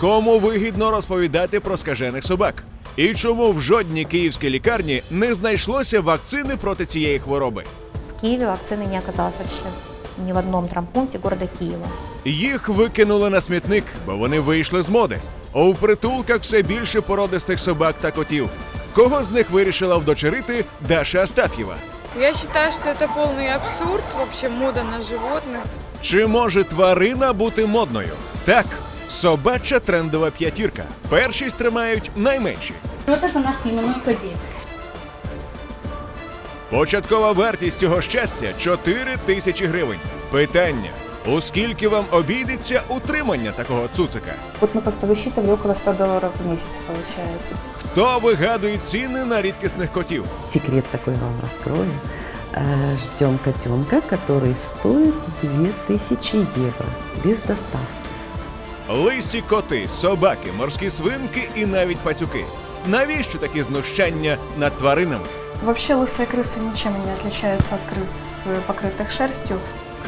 Кому вигідно розповідати про скажених собак? І чому в жодній київській лікарні не знайшлося вакцини проти цієї хвороби? В Киеве вакцины не оказалось вообще ни в одном травмпункте города Киева. Їх викинули на смітник, бо вони вийшли з моди. У притулках все більше породистих собак та котів. Кого з них вирішила вдочерити Даша Астаф'єва? Я считаю, что это полный абсурд, вообще мода на животных. Чи може тварина бути модною? Так, собача трендова п'ятірка. Першість тримають найменші. Вот это наш племенной кобель. Початкова вартість цього щастя 4 тисячі гривень. Питання: у скільки вам обійдеться утримання такого цуцика? Вот мы как-то высчитывали около 100 долларов в месяц получается. Хто вигадує ціни на рідкісних котів? Секрет такой вам раскрою. Э, Ждем котенка, который стоит 2000 евро без доставки. Лисі коти, собаки, морські свинки і навіть пацюки. Навіщо такі знущання над тваринами? Вообще лысые крысы ничем не отличаются от крыс, э, покрытых шерстью.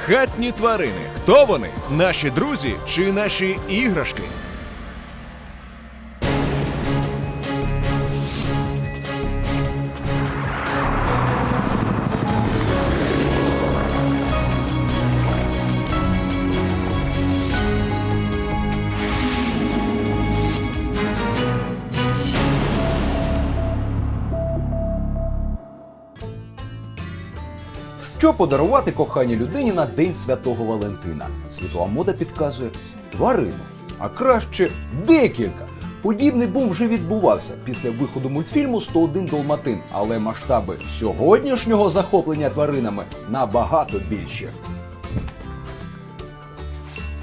Хатні тварини. Хто вони? Наші друзі чи наші іграшки? Що подарувати коханій людині на День Святого Валентина? Світова мода підказує тварину, а краще декілька. Подібний бум вже відбувався після виходу мультфільму «101 Долматин, але масштаби сьогоднішнього захоплення тваринами набагато більші.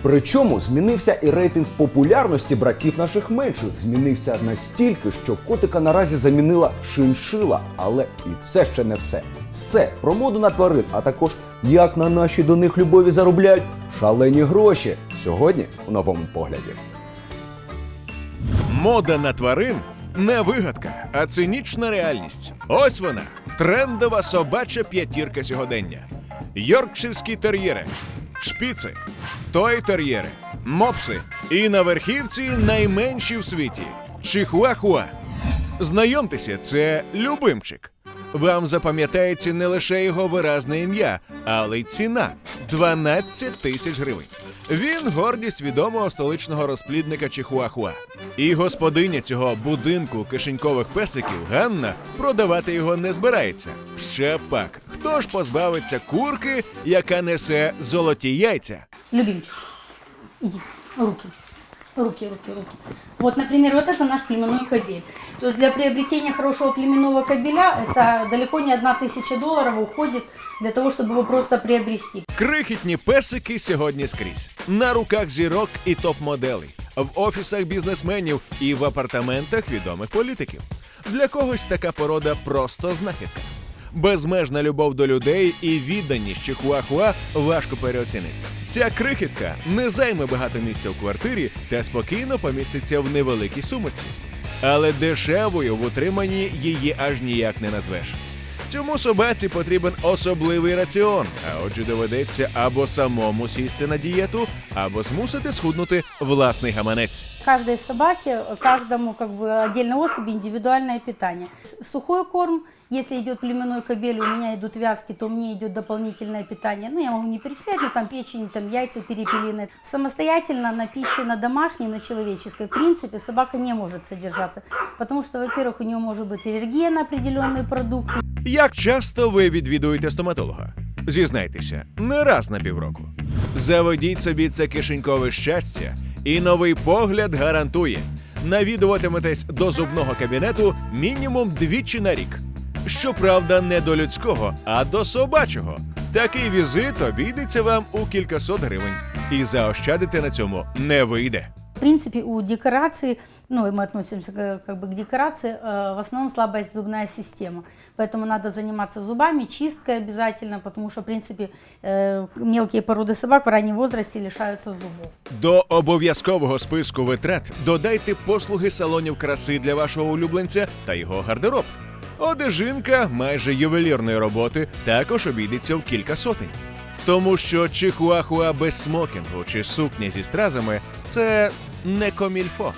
Причому змінився і рейтинг популярності братів наших менших. Змінився настільки, що котика наразі замінила шиншила. Але і це ще не все. Все про моду на тварин, а також як на наші до них любові заробляють шалені гроші. Сьогодні у новому погляді. Мода на тварин не вигадка, а цинічна реальність. Ось вона трендова собача п'ятірка сьогодення. Йоркширські тер'єри, шпіци, той тер'єри, мопси і на верхівці найменші в світі чихуахуа. Знайомтеся, це любимчик. Вам запам'ятається не лише його виразне ім'я, але й ціна 12 тисяч гривень. Він гордість відомого столичного розплідника Чихуахуа. І господиня цього будинку кишенькових песиків Ганна продавати його не збирається. Ще пак, хто ж позбавиться курки, яка несе золоті яйця? Любимчик. Иди. Руки. Руки, руки, руки. Вот, например, вот это наш племенной кобель. То есть для приобретения хорошего племенного кобеля это далеко не одна тысяча долларов уходит для того, чтобы его просто приобрести. Крихітні песики сьогодні скрізь на руках зірок і топ-моделей, в офісах бізнесменів і в апартаментах відомих політиків. Для когось така порода просто знахідка. Безмежна любов до людей і відданість чихуахуа важко переоцінити. Ця крихітка не займе багато місця в квартирі та спокійно поміститься в невеликій сумиці. Але дешевою в утриманні її аж ніяк не назвеш. Цьому собаці потрібен особливий раціон, а отже, доведеться або самому сісти на дієту, або змусити схуднути власний гаманець. Каждой собаке, каждому как бы отдельной особи индивидуальное питание. С- Сухой корм, если идет племенной кобель, у меня идут вязки, то мне идет дополнительное питание. Ну, я могу не перечислять, но там печень, там яйца перепелиные. Самостоятельно на пище на домашней, на человеческой, в принципе, собака не может содержаться. Потому что, во-первых, у нее может быть аллергия на определенные продукты. Як часто ви відвідуєте стоматолога? Зізнайтеся, не раз на півроку. Заведіть собі це кишенькове щастя, і новий погляд гарантує. Навідуватиметесь до зубного кабінету мінімум двічі на рік. Щоправда, не до людського, а до собачого. Такий візит обійдеться вам у кількасот гривень, і заощадити на цьому не вийде. В принципе, у декорации, ну, и мы относимся к- как бы к декорации, э, в основном слабая зубная система. Поэтому надо заниматься зубами, чисткой обязательно, потому что, в принципе, э, мелкие породы собак в раннем возрасте лишаются зубов. До обов'язкового списку витрат додайте послуги салонів краси для вашого улюбленця та його гардероб. Одежинка майже ювелірної роботи також обійдеться в кілька сотень. Тому що чихуахуа без смокінгу чи сукня зі стразами це не комільфо.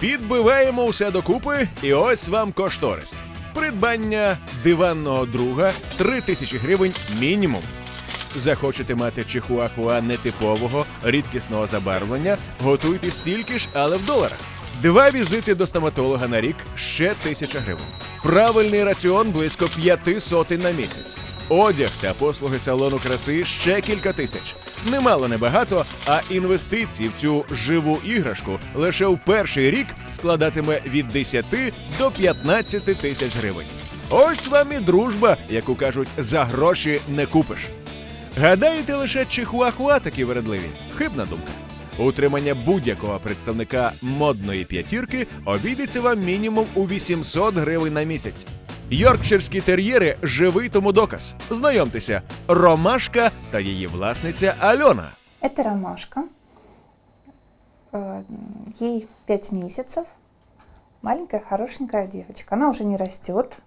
Підбиваємо усе докупи, і ось вам кошторис. Придбання диванного друга 3 тисячі гривень мінімум. Захочете мати чихуахуа нетипового, рідкісного забарвлення, готуйте стільки ж, але в доларах. Два візити до стоматолога на рік ще тисяча гривень. Правильний раціон близько п'яти сотень на місяць. Одяг та послуги салону краси ще кілька тисяч. Немало небагато, а інвестиції в цю живу іграшку лише в перший рік складатиме від 10 до 15 тисяч гривень. Ось вам і дружба, яку кажуть, за гроші не купиш. Гадаєте, лише чихуахуа такі вередливі? Хибна думка. Утримання будь-якого представника модної п'ятірки обійдеться вам мінімум у 800 гривень на місяць. Йоркширські тер'єри живий тому доказ. Знайомтеся, Ромашка та її власниця Альона. Это ромашка. Э, Ей 5 месяцев. Маленькая, хорошенькая девочка. Она уже не растет.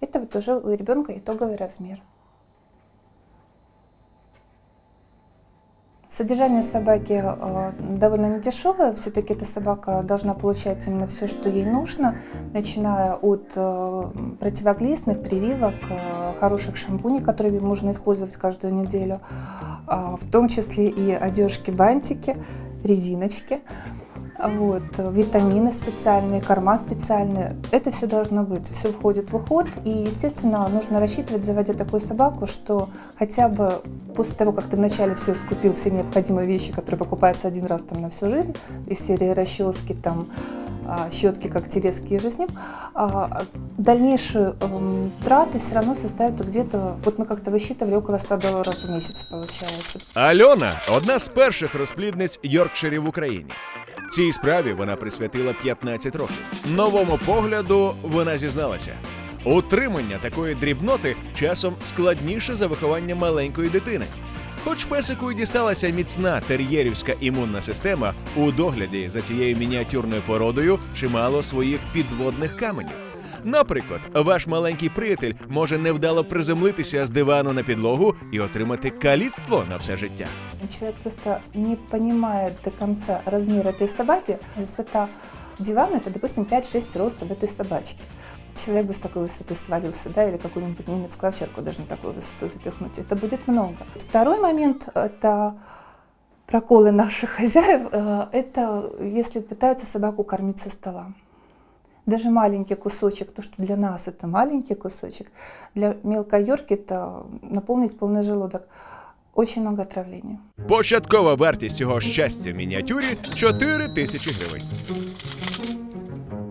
Это вот уже у ребенка итоговый размер. Содержание собаки э, довольно недешевое. Все-таки эта собака должна получать именно все, что ей нужно, начиная от э, противоглистных прививок, э, хороших шампуней, которые можно использовать каждую неделю, а, в том числе и одежки, бантики, резиночки. Вот, э, витамины специальные, корма специальные. Это все должно быть, все входит в уход. И, естественно, нужно рассчитывать, заводя такую собаку, что хотя бы после того, как ты вначале все скупил, все необходимые вещи, которые покупаются один раз там на всю жизнь, из серии расчески, там, а, щетки, когтерезки и же с ним, а, дальнейшие эм, траты все равно составят где-то, вот мы как-то высчитывали, около 100 долларов в месяц получается. Альона одна з перших розплідниць Йоркширів в Україні. Цій справі вона присвятила 15 років. Новому погляду вона зізналася. Утримання такої дрібноти часом складніше за виховання маленької дитини. Хоч песику й дісталася міцна тер'єрівська імунна система, у догляді за цією мініатюрною породою чимало своїх підводних каменів. Наприклад, ваш маленький приятель може невдало приземлитися з дивану на підлогу і отримати каліцтво на все життя. Человек просто не понимает до конца размер этой собаки. Высота дивана это, допустим, 5-6 ростов этой собачки. Человек бы с такой высоты свалился, да, или какую-нибудь немецкую овчарку даже на такую высоту запихнуть. Это будет много. Второй момент – это проколы наших хозяев. Э, Это если пытаются собаку кормить со стола. Даже маленький кусочек, то, что для нас это маленький кусочек, для мелкой йорки это наполнить полный желудок. Очень много отравления. Початкова вартість цього щастя в мініатюрі 4 тисячі гривень.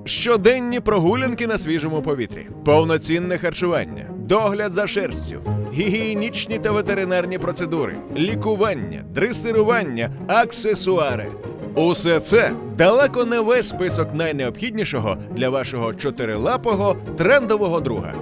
Щоденні прогулянки на свіжому повітрі, повноцінне харчування, догляд за шерстю, гігієнічні та ветеринарні процедури, лікування, дресирування, аксесуари. Усе це далеко не весь список найнеобхіднішого для вашого чотирилапого трендового друга.